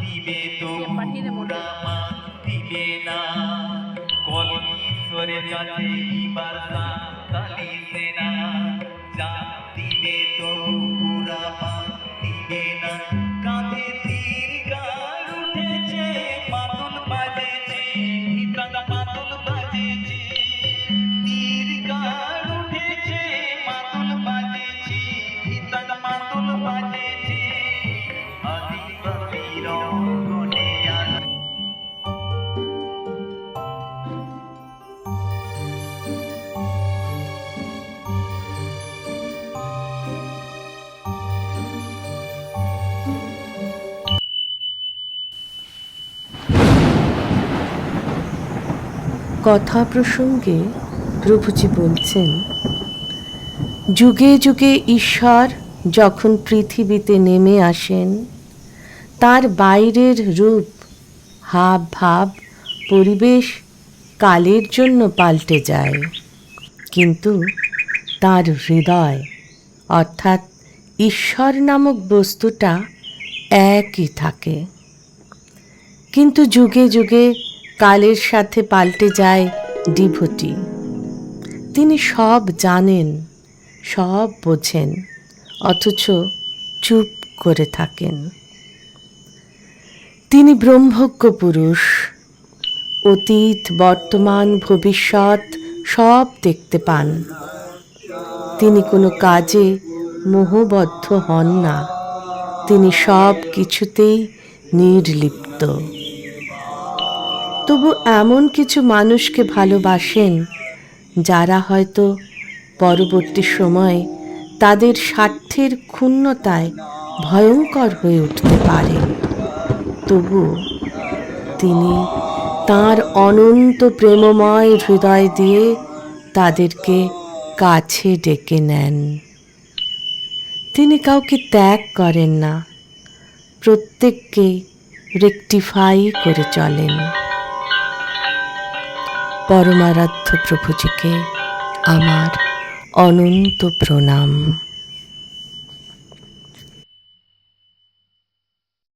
দিবে তো পাঠিয়ে দেবো। দিবে না কলকিশোরের কাছে এবার কালি সেনা যা দিবে তো পুরা দিবে না কথা প্রসঙ্গে প্রভুজি বলছেন, যুগে যুগে ঈশ্বর যখন পৃথিবীতে নেমে আসেন, তার বাইরের রূপ হাব ভাব পরিবেশ কালের জন্য পাল্টে যায়। কিন্তু তার হৃদয়, অর্থাৎ ঈশ্বর নামক বস্তুটা একই থাকে। কিন্তু যুগে যুগে কালের সাথে পাল্টে যায় ডিভোটি। তিনি সব জানেন, সব বোঝেন, অথচ চুপ করে থাকেন। তিনি ব্রহ্মজ্ঞ পুরুষ, অতীত, বর্তমান, ভবিষ্যৎ সব দেখতে পান। তিনি কোনো কাজে মোহবদ্ধ হন না। তিনি সব কিছুতেই নির্লিপ্ত। তবু এমন কিছু মানুষকে ভালোবাসেন, যারা হয়তো পরবর্তী সময়ে তাদের স্বার্থের ক্ষুণ্ণতায় ভয়ঙ্কর হয়ে উঠতে পারে তবু তিনি তার অনন্ত প্রেমময় হৃদয় দিয়ে তাদেরকে কাছে ডেকে নেন। তিনি কাউকে ত্যাগ করেন না, প্রত্যেককে রেকটিফাই করে চলেন। পরমারাধ্য প্রভুজিকে আমার অনন্ত প্রণাম।